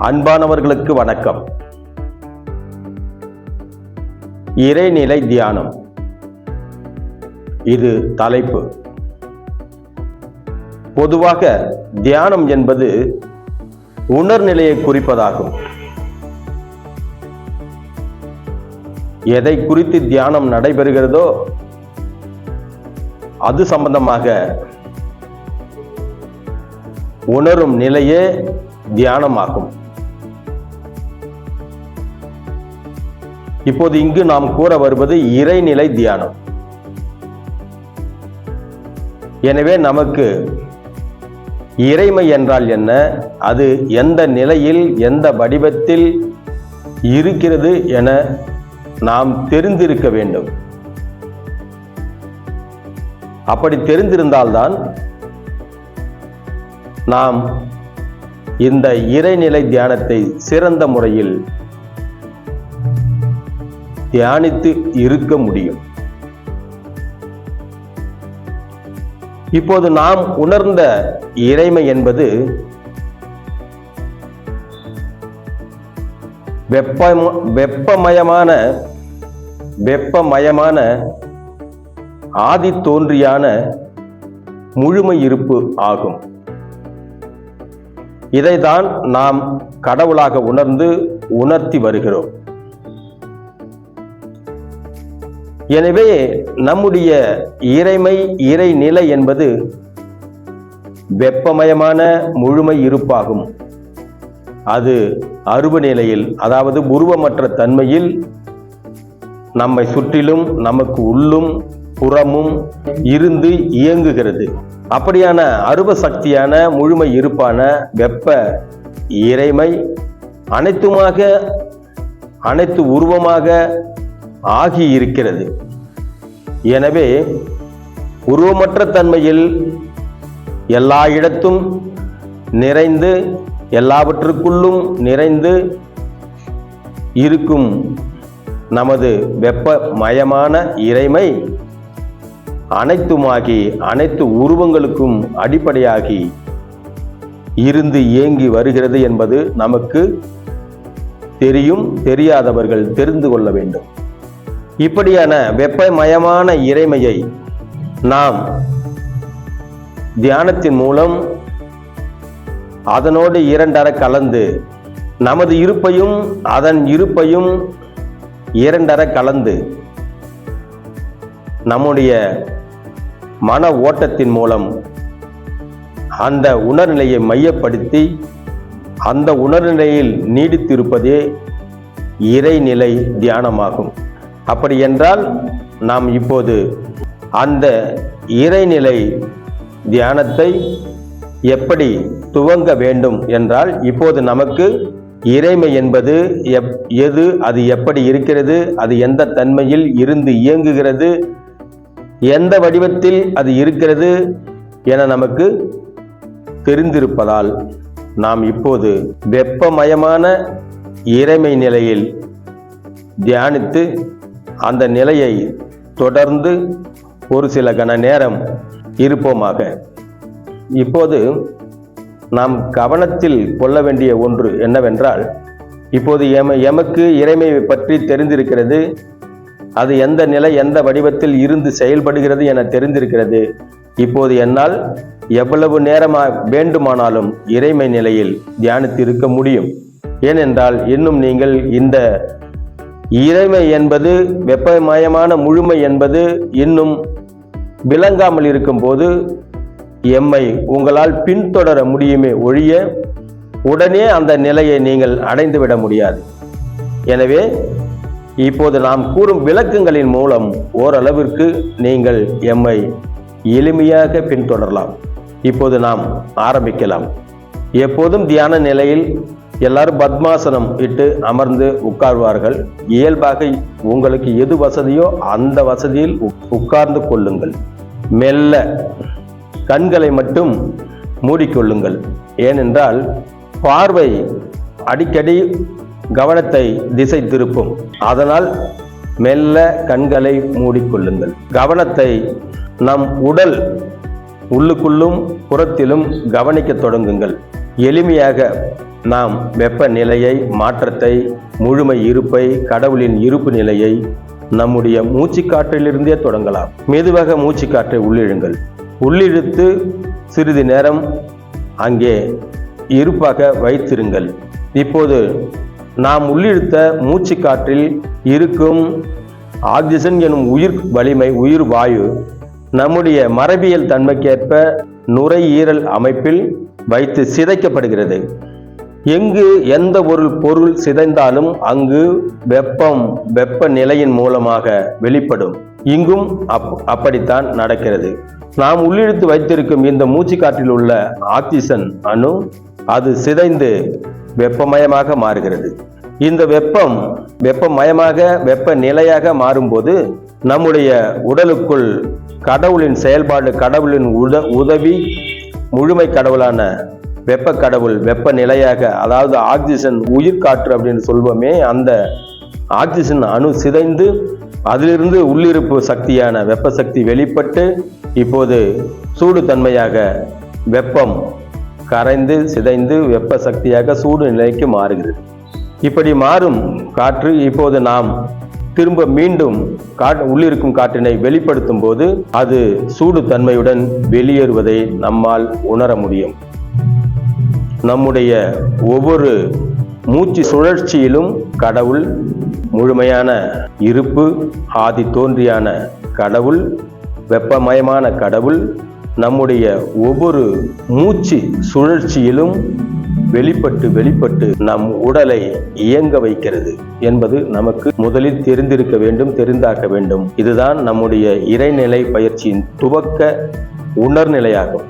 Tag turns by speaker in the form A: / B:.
A: அன்பானவர்களுக்கு வணக்கம். இறைநிலை தியானம். இது தலைப்பு. பொதுவாக தியானம் என்பது உணர்நிலையை குறிப்பதாகும். எதை குறித்து தியானம் நடைபெறுகிறதோ அது சம்பந்தமாக உணரும் நிலையே தியானமாகும். இப்போது இங்கு நாம் கூற வருவது இறைநிலை தியானம். எனவே நமக்கு இறைமை என்றால் என்ன? அது எந்த நிலையில் எந்த வடிவத்தில் இருக்கிறது என நாம் தெரிந்திருக்க வேண்டும். அப்படி தெரிந்திருந்தால்தான் நாம் இந்த இறைநிலை தியானத்தை சிறந்த முறையில் தியானித்து இருக்க முடியும். இப்போது நாம் உணர்ந்த இறைமை என்பது வெப்ப வெப்பமயமான வெப்பமயமான ஆதி தோன்றியான முழுமை இருப்பு ஆகும். இதைதான் நாம் கடவுளாக உணர்ந்து உணர்த்தி வருகிறோம். எனவே நம்முடைய இறைமை இறைநிலை என்பது வெப்பமயமான முழுமை இருப்பாகும். அது அருவ நிலையில் அதாவது உருவமற்ற தன்மையில் நம்மை சுற்றிலும் நமக்கு உள்ளும் புறமும் இருந்து இயங்குகிறது. அப்படியான அருவ சக்தியான முழுமை இருப்பான வெப்ப இறைமை அனைத்துமாக அனைத்து உருவமாக ஆகி இருக்கிறது எனவே உருவமற்ற தன்மையில் எல்லா இடத்தும் நிறைந்து எல்லாவற்றுக்குள்ளும் நிறைந்து இருக்கும் நமது வெப்பமயமான இறைமை அனைத்துமாகி அனைத்து உருவங்களுக்கும் அடிப்படையாகி இருந்து இயங்கி வருகிறது என்பது நமக்கு தெரியும் தெரியாதவர்கள் தெரிந்து கொள்ள வேண்டும். இப்படியான வெப்பமயமான இறைமையை நாம் தியானத்தின் மூலம் அதனோடு இரண்டர கலந்து நமது இருப்பையும் அதன் இருப்பையும் இரண்டர கலந்து நம்முடைய மன ஓட்டத்தின் மூலம் அந்த உணர்நிலையை மையப்படுத்தி அந்த உணர்நிலையில் நீடித்திருப்பதே இறைநிலை தியானமாகும். அப்படி என்றால் நாம் இப்போது அந்த இறைநிலை தியானத்தை எப்படி துவங்க வேண்டும் என்றால் இப்போது நமக்கு இறைமை என்பது எப் எது அது எப்படி இருக்கிறது அது எந்த தன்மையில் இருந்து இயங்குகிறது எந்த வடிவத்தில் அது இருக்கிறது என நமக்கு தெரிந்திருப்பதால் நாம் இப்போது வெப்பமயமான இறைமை நிலையில் தியானித்து அந்த நிலையை தொடர்ந்து ஒரு சில கண நேரம் இருப்போமாக. இப்போது நாம் கவனத்தில் கொள்ள வேண்டிய ஒன்று என்னவென்றால் இப்போது எம எமக்கு இறைமை பற்றி தெரிந்திருக்கிறது. அது எந்த நிலை எந்த வடிவத்தில் இருந்து செயல்படுகிறது என தெரிந்திருக்கிறது. இப்போது என்னால் எவ்வளவு நேரமா வேண்டுமானாலும் இறைமை நிலையில் தியானித்திருக்க முடியும். ஏனென்றால் இன்னும் நீங்கள் இந்த இறைமை என்பது வெப்பமயமான முழுமை என்பது இன்னும் விளங்காமல் இருக்கும்போது எம்மை உங்களால் பின்தொடர முடியுமே ஒழிய உடனே அந்த நிலையை நீங்கள் அடைந்துவிட முடியாது. எனவே இப்போது நாம் கூறும் விளக்கங்களின் மூலம் ஓரளவிற்கு நீங்கள் எம்மை எளிமையாக பின்தொடரலாம். இப்போது நாம் ஆரம்பிக்கலாம். எப்போதும் தியான நிலையில் எல்லாரும் பத்மாசனம் இட்டு அமர்ந்து உட்கார்வார்கள். இயல்பாக உங்களுக்கு எது வசதியோ அந்த வசதியில் உக்- உட்கார்ந்து கொள்ளுங்கள். மெல்ல கண்களை மட்டும் மூடிக்கொள்ளுங்கள். ஏனென்றால் பார்வை அடிக்கடி கவனத்தை திசை திருப்பும். அதனால் மெல்ல கண்களை மூடிக்கொள்ளுங்கள். கவனத்தை நம் உடல் உள்ளுக்குள்ளும் புறத்திலும் கவனிக்க தொடங்குங்கள். எளிமையாக நாம் வெப்பநிலையை மாற்றத்தை முழுமை இருப்பை கடவுளின் இருப்பு நிலையை நம்முடைய மூச்சுக்காற்றிலிருந்தே தொடங்கலாம். மெதுவாக மூச்சுக்காற்றை உள்ளிழுங்கள். உள்ளிழுத்து சிறிது நேரம் அங்கே இருப்பாக வைத்திருங்கள். இப்போது நாம் உள்ளிழுத்த மூச்சுக்காற்றில் இருக்கும் ஆக்சிஜன் எனும் உயிர் வலிமை உயிர் வாயு நம்முடைய மரபியல் தன்மைக்கேற்ப நுரையீரல் அமைப்பில் வைத்து சிதைக்கப்படுகிறது. எங்கு எந்த ஒரு பொருள் சிதைந்தாலும் அங்கு வெப்பம் வெப்ப நிலையின் மூலமாக வெளிப்படும். இங்கும் அப் அப்படித்தான் நடக்கிறது. நாம் உள்ளிழுத்து வைத்திருக்கும் இந்த மூச்சுக்காற்றில் உள்ள ஆக்சிஜன் அணு அது சிதைந்து வெப்பமயமாக மாறுகிறது. இந்த வெப்பம் வெப்பமயமாக வெப்ப நிலையாக மாறும்போது நம்முடைய உடலுக்குள் கடவுளின் செயல்பாடு கடவுளின் உத உதவி முழுமை கடவுளான வெப்ப கடவுள் வெப்ப நிலையாக அதாவது ஆக்சிஜன் உயிர் காற்று அப்படின்னு சொல்வோமே அந்த ஆக்சிஜன் அணு சிதைந்து அதிலிருந்து உள்ளிருப்பு சக்தியான வெப்ப சக்தி வெளிப்பட்டு இப்போது சூடு தன்மையாக வெப்பம் கரைந்து சிதைந்து வெப்ப சக்தியாக சூடு நிலைக்கு மாறுகிறது. இப்படி மாறும் காற்று இப்போது நாம் திரும்ப மீண்டும் காட் உள்ளிருக்கும் காற்றினை வெளிப்படுத்தும் போது அது சூடு தன்மையுடன் வெளியேறுவதை நம்மால் உணர முடியும். நம்முடைய ஒவ்வொரு மூச்சு சுழற்சியிலும் கடவுள் முழுமையான இருப்பு ஆதி தோன்றியான கடவுள் வெப்பமயமான கடவுள் நம்முடைய ஒவ்வொரு மூச்சு சுழற்சியிலும் வெளிப்பட்டு வெளிப்பட்டு நம் உடலை இயங்க வைக்கிறது என்பது நமக்கு முதலில் தெரிந்திருக்க வேண்டும் தெரிந்தாக்க வேண்டும். இதுதான் நம்முடைய இறைநிலை பயிற்சியின் துவக்க உணர்நிலையாகும்.